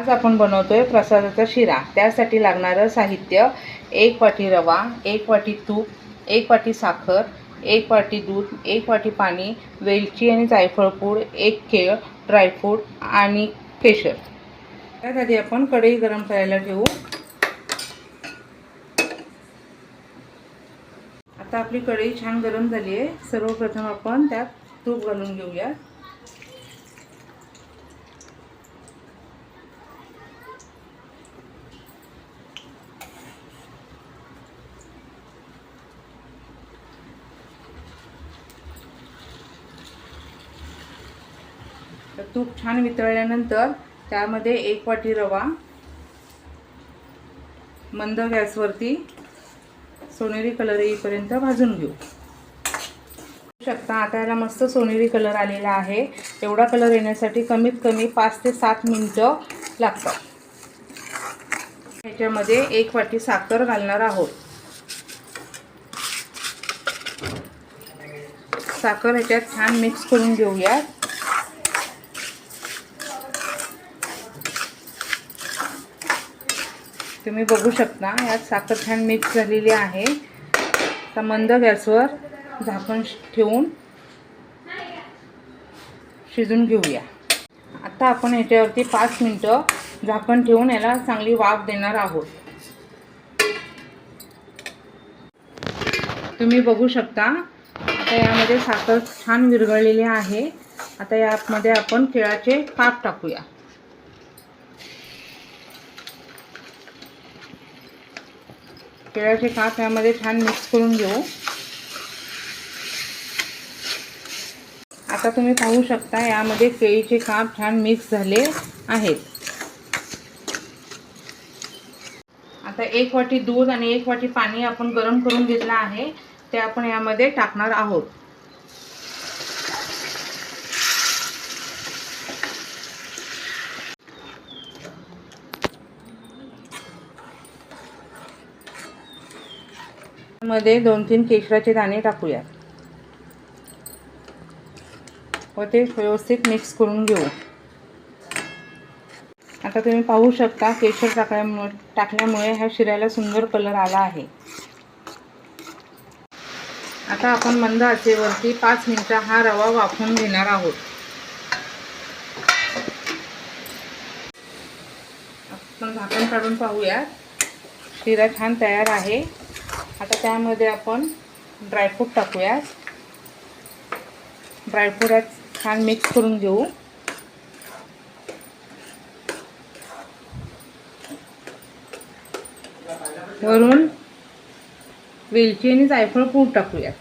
आज आपण बनवतोय प्रसादाचा शिरा. त्यासाठी लागणारं साहित्य एक वाटी रवा एक वाटी तूप एक वाटी साखर एक वाटी दूध एक वाटी पाणी वेलची आणि जायफळपूड एक केळ ड्रायफ्रूट आणि केशर. त्यासाठी आपण कढई गरम करायला ठेवू. आता आपली कढई छान गरम झाली आहे. सर्वप्रथम आपण त्यात तूप घालून घेऊया तर तूप छान वितळल्यानंतर त्यामध्ये एक वाटी रवा मंद गॅसवरती सोनेरी कलर येईपर्यंत भाजून घेऊ. शकता आता याला मस्त सोनेरी कलर आलेला आहे. एवढा कलर येण्यासाठी कमीत कमी पाच ते सात मिनटं लागतात. ह्याच्यामध्ये एक वाटी साखर घालणार आहोत. साखर ह्याच्यात छान मिक्स करून घेऊयात. तुम्ही बघू शकता यात साखर छान मिक्स झालेली आहे. आता मंद गॅसवर झाकण ठेवून शिजून घेऊया. आता आपण ह्याच्यावरती पाच मिनटं झाकण ठेवून याला चांगली वाफ देणार आहोत. तुम्ही बघू शकता आता यामध्ये साखर छान विरघळलेली आहे. आता यामध्ये आपण केळाचे काप टाकूया. केळाचे काप यामध्ये छान मिक्स करून घेऊ. आता तुम्ही पाहू शकता यामध्ये केळीचे काप छान मिक्स झाले आहेत. आता एक वाटी दूध आणि एक वाटी पाणी आपण गरम करून घेतलं आहे. ते आपण यामध्ये टाकणार आहोत. मध्ये दोन तीन केशराचे दाणे टाकूया व ते व्यवस्थित मिक्स करून घेऊ. आता तुम्ही पाहू शकता केशर टाकल्यामुळे टाकल्यामुळे ह्या शिऱ्याला सुंदर कलर आला आहे. आता आपण मंद आचेवरती पाच मिनटं हा रवा वाफून घेणार आहोत. आपण झाकण काढून पाहूयात. शिरा छान तयार आहे. आता त्यामध्ये आपण ड्रायफ्रूट टाकूयात. ड्रायफ्रूटात छान मिक्स करून घेऊ. वरून वेलची आणि जायफळ पूड टाकूयात.